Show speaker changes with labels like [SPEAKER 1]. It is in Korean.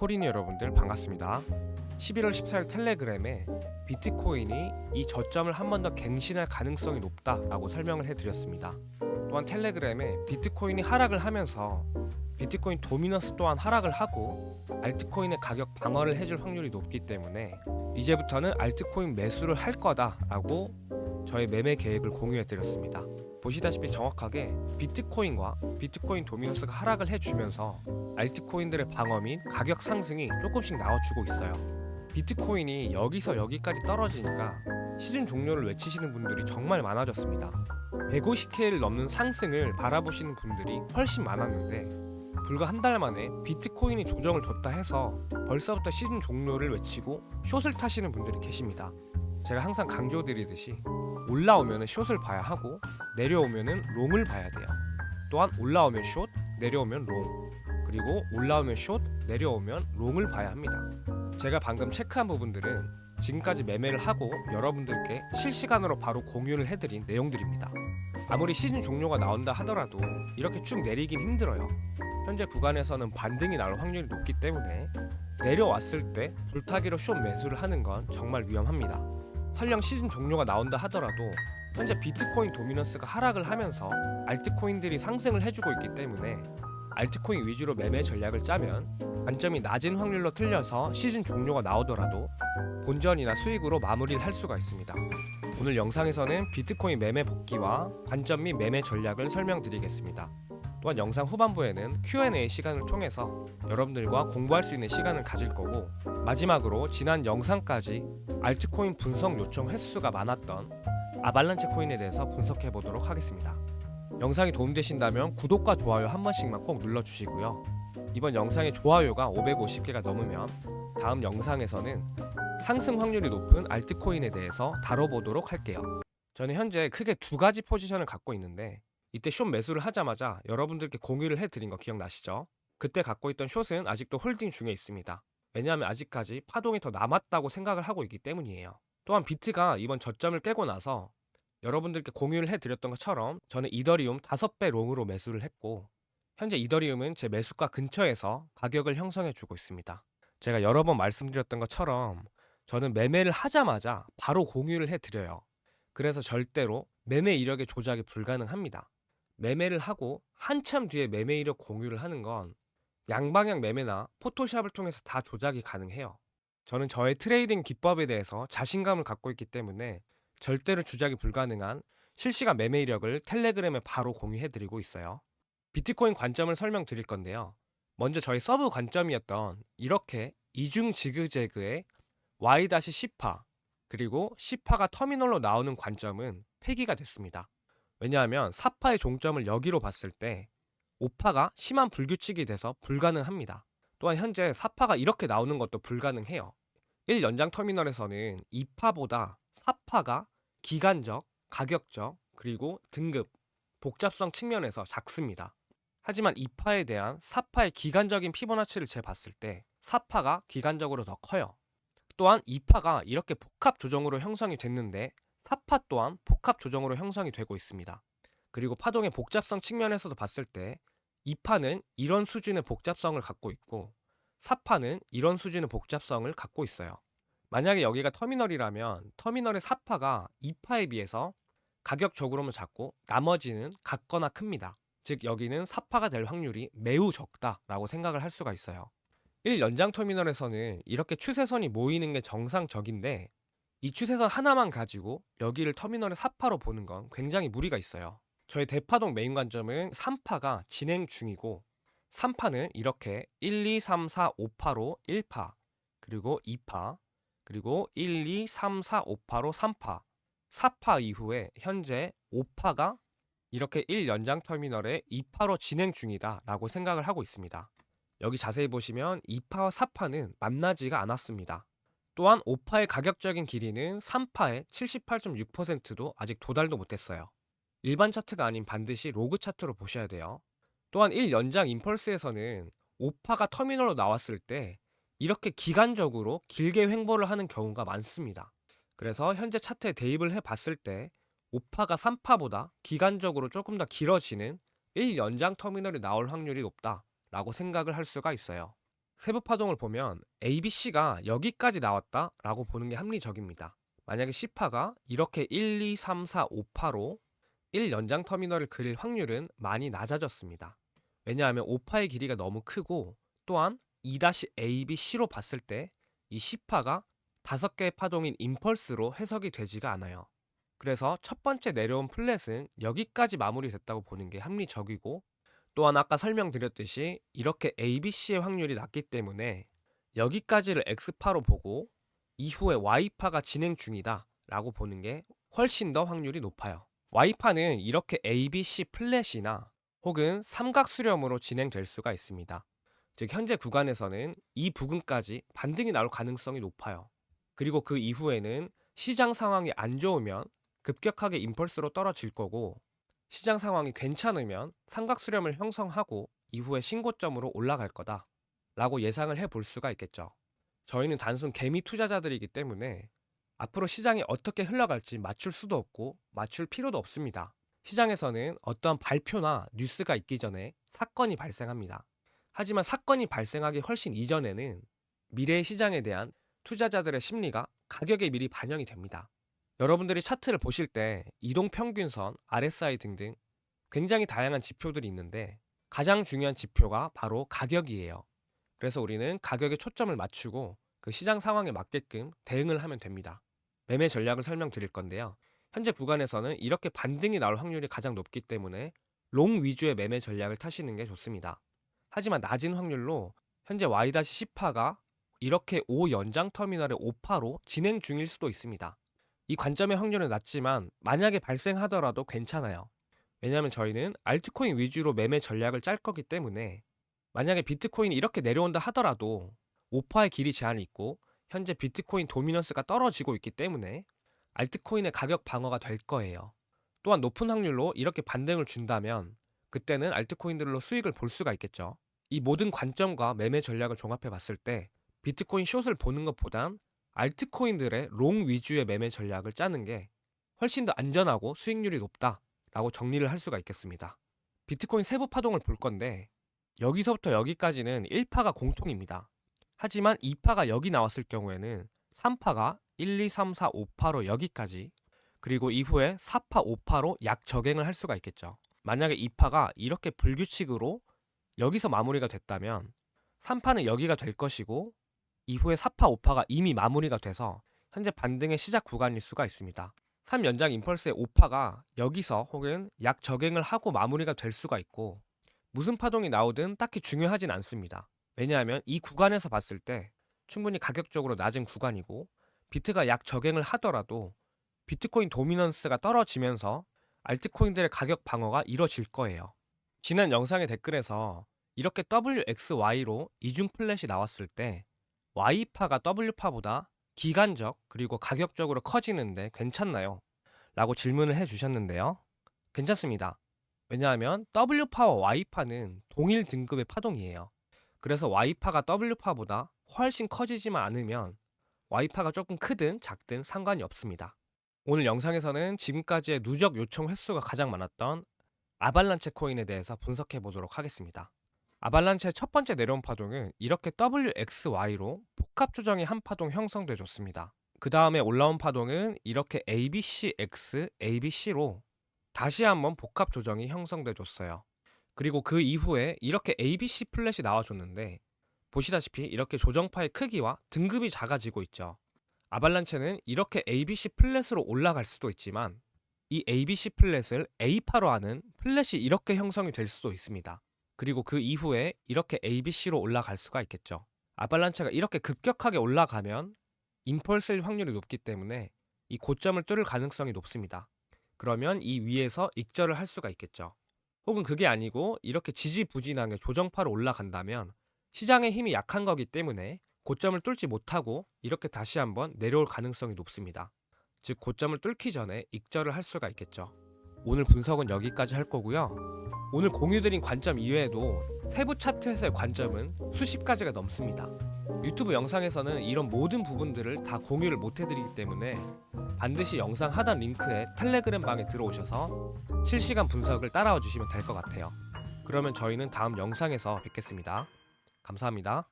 [SPEAKER 1] 비코린 여러분들 반갑습니다. 11월 14일 텔레그램에 비트코인이 이 저점을 한 번 더 갱신할 가능성이 높다라고 설명을 해드렸습니다. 또한 텔레그램에 비트코인이 하락을 하면서 비트코인 도미너스 또한 하락을 하고 알트코인의 가격 방어를 해줄 확률이 높기 때문에 이제부터는 알트코인 매수를 할 거다라고 저의 매매 계획을 공유해드렸습니다. 보시다시피 정확하게 비트코인과 비트코인 도미너스가 하락을 해주면서 알트코인들의 방어 및 가격 상승이 조금씩 나와주고 있어요. 비트코인이 여기서 여기까지 떨어지니까 시즌 종료를 외치시는 분들이 정말 많아졌습니다. 150K를 넘는 상승을 바라보시는 분들이 훨씬 많았는데 불과 한 달 만에 비트코인이 조정을 줬다 해서 벌써부터 시즌 종료를 외치고 숏을 타시는 분들이 계십니다. 제가 항상 강조드리듯이 올라오면 숏을 봐야 하고 내려오면 롱을 봐야 돼요. 또한 올라오면 숏, 내려오면 롱. 그리고 올라오면 숏, 내려오면 롱을 봐야 합니다. 제가 방금 체크한 부분들은 지금까지 매매를 하고 여러분들께 실시간으로 바로 공유를 해드린 내용들입니다. 아무리 시즌 종료가 나온다 하더라도 이렇게 쭉 내리긴 힘들어요. 현재 구간에서는 반등이 나올 확률이 높기 때문에 내려왔을 때 불타기로 숏 매수를 하는 건 정말 위험합니다. 설령 시즌 종료가 나온다 하더라도 현재 비트코인 도미넌스가 하락을 하면서 알트코인들이 상승을 해주고 있기 때문에 알트코인 위주로 매매 전략을 짜면 관점이 낮은 확률로 틀려서 시즌 종료가 나오더라도 본전이나 수익으로 마무리를 할 수가 있습니다. 오늘 영상에서는 비트코인 매매 복귀와 관점 및 매매 전략을 설명드리겠습니다. 또한 영상 후반부에는 Q&A 시간을 통해서 여러분들과 공부할 수 있는 시간을 가질 거고 마지막으로 지난 영상까지 알트코인 분석 요청 횟수가 많았던 아발란체 코인에 대해서 분석해 보도록 하겠습니다. 영상이 도움되신다면 구독과 좋아요 한 번씩만 꼭 눌러주시고요. 이번 영상의 좋아요가 550개가 넘으면 다음 영상에서는 상승 확률이 높은 알트코인에 대해서 다뤄보도록 할게요. 저는 현재 크게 두 가지 포지션을 갖고 있는데 이때 숏 매수를 하자마자 여러분들께 공유를 해드린 거 기억나시죠? 그때 갖고 있던 숏은 아직도 홀딩 중에 있습니다. 왜냐하면 아직까지 파동이 더 남았다고 생각을 하고 있기 때문이에요. 또한 비트가 이번 저점을 깨고 나서 여러분들께 공유를 해드렸던 것처럼 저는 이더리움 5배 롱으로 매수를 했고 현재 이더리움은 제 매수가 근처에서 가격을 형성해주고 있습니다. 제가 여러 번 말씀드렸던 것처럼 저는 매매를 하자마자 바로 공유를 해드려요. 그래서 절대로 매매 이력의 조작이 불가능합니다. 매매를 하고 한참 뒤에 매매 이력 공유를 하는 건 양방향 매매나 포토샵을 통해서 다 조작이 가능해요. 저는 저의 트레이딩 기법에 대해서 자신감을 갖고 있기 때문에 절대로 주작이 불가능한 실시간 매매 이력을 텔레그램에 바로 공유해드리고 있어요. 비트코인 관점을 설명드릴 건데요. 먼저 저희 서브 관점이었던 이렇게 이중 지그재그의 Y-10파 그리고 10파가 터미널로 나오는 관점은 폐기가 됐습니다. 왜냐하면 4파의 종점을 여기로 봤을 때 5파가 심한 불규칙이 돼서 불가능합니다. 또한 현재 4파가 이렇게 나오는 것도 불가능해요. 1 연장 터미널에서는 2파보다 4파가 기간적, 가격적, 그리고 등급, 복잡성 측면에서 작습니다. 하지만 2파에 대한 4파의 기간적인 피보나치를 재봤을 때 4파가 기간적으로 더 커요. 또한 2파가 이렇게 복합 조정으로 형성이 됐는데 4파 또한 복합 조정으로 형성이 되고 있습니다. 그리고 파동의 복잡성 측면에서도 봤을 때 2파는 이런 수준의 복잡성을 갖고 있고 4파는 이런 수준의 복잡성을 갖고 있어요. 만약에 여기가 터미널이라면 터미널의 4파가 2파에 비해서 가격 적으로만 작고 나머지는 같거나 큽니다. 즉 여기는 4파가 될 확률이 매우 적다라고 생각을 할 수가 있어요. 1 연장 터미널에서는 이렇게 추세선이 모이는 게 정상적인데 이 추세선 하나만 가지고 여기를 터미널의 4파로 보는 건 굉장히 무리가 있어요. 저희 대파동 메인 관점은 3파가 진행 중이고 3파는 이렇게 1, 2, 3, 4, 5파로 1파 그리고 2파 그리고 1, 2, 3, 4, 5파로 3파 4파 이후에 현재 5파가 이렇게 1연장 터미널에 2파로 진행 중이다 라고 생각을 하고 있습니다. 여기 자세히 보시면 2파와 4파는 만나지가 않았습니다. 또한 5파의 가격적인 길이는 3파의 78.6%도 아직 도달도 못했어요. 일반 차트가 아닌 반드시 로그 차트로 보셔야 돼요. 또한 1연장 임펄스에서는 5파가 터미널로 나왔을 때 이렇게 기간적으로 길게 횡보를 하는 경우가 많습니다. 그래서 현재 차트에 대입을 해 봤을 때 5파가 3파보다 기간적으로 조금 더 길어지는 1연장 터미널이 나올 확률이 높다 라고 생각을 할 수가 있어요. 세부 파동을 보면 ABC가 여기까지 나왔다라고 보는 게 합리적입니다. 만약에 C파가 이렇게 1, 2, 3, 4, 5파로 1 연장 터미널을 그릴 확률은 많이 낮아졌습니다. 왜냐하면 5파의 길이가 너무 크고 또한 2-ABC로 봤을 때 이 C파가 다섯 개의 파동인 임펄스로 해석이 되지가 않아요. 그래서 첫 번째 내려온 플랫은 여기까지 마무리됐다고 보는 게 합리적이고 또한 아까 설명드렸듯이 이렇게 ABC의 확률이 낮기 때문에 여기까지를 X파로 보고 이후에 Y파가 진행 중이다 라고 보는 게 훨씬 더 확률이 높아요. Y파는 이렇게 ABC 플랫이나 혹은 삼각 수렴으로 진행될 수가 있습니다. 즉 현재 구간에서는 이 부근까지 반등이 나올 가능성이 높아요. 그리고 그 이후에는 시장 상황이 안 좋으면 급격하게 임펄스로 떨어질 거고 시장 상황이 괜찮으면 삼각 수렴을 형성하고 이후에 신고점으로 올라갈 거다 라고 예상을 해 볼 수가 있겠죠. 저희는 단순 개미 투자자들이기 때문에 앞으로 시장이 어떻게 흘러갈지 맞출 수도 없고 맞출 필요도 없습니다. 시장에서는 어떠한 발표나 뉴스가 있기 전에 사건이 발생합니다. 하지만 사건이 발생하기 훨씬 이전에는 미래의 시장에 대한 투자자들의 심리가 가격에 미리 반영이 됩니다. 여러분들이 차트를 보실 때 이동평균선, RSI 등등 굉장히 다양한 지표들이 있는데 가장 중요한 지표가 바로 가격이에요. 그래서 우리는 가격에 초점을 맞추고 그 시장 상황에 맞게끔 대응을 하면 됩니다. 매매 전략을 설명드릴 건데요. 현재 구간에서는 이렇게 반등이 나올 확률이 가장 높기 때문에 롱 위주의 매매 전략을 타시는 게 좋습니다. 하지만 낮은 확률로 현재 Y-10파가 이렇게 5 연장 터미널의 5파로 진행 중일 수도 있습니다. 이 관점의 확률은 낮지만 만약에 발생하더라도 괜찮아요. 왜냐하면 저희는 알트코인 위주로 매매 전략을 짤 거기 때문에 만약에 비트코인이 이렇게 내려온다 하더라도 5파의 길이 제한이 있고 현재 비트코인 도미넌스가 떨어지고 있기 때문에 알트코인의 가격 방어가 될 거예요. 또한 높은 확률로 이렇게 반등을 준다면 그때는 알트코인들로 수익을 볼 수가 있겠죠. 이 모든 관점과 매매 전략을 종합해 봤을 때 비트코인 숏을 보는 것보단 알트코인들의 롱 위주의 매매 전략을 짜는 게 훨씬 더 안전하고 수익률이 높다라고 정리를 할 수가 있겠습니다. 비트코인 세부 파동을 볼 건데 여기서부터 여기까지는 1파가 공통입니다. 하지만 2파가 여기 나왔을 경우에는 3파가 1, 2, 3, 4, 5파로 여기까지 그리고 이후에 4파, 5파로 약 적행을 할 수가 있겠죠. 만약에 2파가 이렇게 불규칙으로 여기서 마무리가 됐다면 3파는 여기가 될 것이고 이후에 4파, 5파가 이미 마무리가 돼서 현재 반등의 시작 구간일 수가 있습니다. 3연장 임펄스의 5파가 여기서 혹은 약 적행을 하고 마무리가 될 수가 있고 무슨 파동이 나오든 딱히 중요하진 않습니다. 왜냐하면 이 구간에서 봤을 때 충분히 가격적으로 낮은 구간이고 비트가 약 적행을 하더라도 비트코인 도미넌스가 떨어지면서 알트코인들의 가격 방어가 이뤄질 거예요. 지난 영상의 댓글에서 이렇게 WXY로 이중 플랫이 나왔을 때 Y파가 W파보다 기간적 그리고 가격적으로 커지는데 괜찮나요? 라고 질문을 해 주셨는데요. 괜찮습니다. 왜냐하면 W파와 Y파는 동일 등급의 파동이에요. 그래서 Y파가 W파보다 훨씬 커지지만 않으면 Y파가 조금 크든 작든 상관이 없습니다. 오늘 영상에서는 지금까지의 누적 요청 횟수가 가장 많았던 아발란체 코인에 대해서 분석해 보도록 하겠습니다. 아발란체의 첫 번째 내려온 파동은 이렇게 WXY로 복합 조정이 한 파동 형성돼 줬습니다. 그 다음에 올라온 파동은 이렇게 ABCX, ABC로 다시 한번 복합 조정이 형성돼 줬어요. 그리고 그 이후에 이렇게 ABC 플랫이 나와줬는데 보시다시피 이렇게 조정파의 크기와 등급이 작아지고 있죠. 아발란체는 이렇게 ABC 플랫으로 올라갈 수도 있지만 이 ABC 플랫을 A파로 하는 플랫이 이렇게 형성이 될 수도 있습니다. 그리고 그 이후에 이렇게 ABC로 올라갈 수가 있겠죠. 아발란체가 이렇게 급격하게 올라가면 임펄스일 확률이 높기 때문에 이 고점을 뚫을 가능성이 높습니다. 그러면 이 위에서 익절을 할 수가 있겠죠. 혹은 그게 아니고 이렇게 지지부진하게 조정파로 올라간다면 시장의 힘이 약한 거기 때문에 고점을 뚫지 못하고 이렇게 다시 한번 내려올 가능성이 높습니다. 즉 고점을 뚫기 전에 익절을 할 수가 있겠죠. 오늘 분석은 여기까지 할 거고요. 오늘 공유드린 관점 이외에도 세부 차트에서의 관점은 수십 가지가 넘습니다. 유튜브 영상에서는 이런 모든 부분들을 다 공유를 못 해드리기 때문에 반드시 영상 하단 링크에 텔레그램 방에 들어오셔서 실시간 분석을 따라와 주시면 될 것 같아요. 그러면 저희는 다음 영상에서 뵙겠습니다. 감사합니다.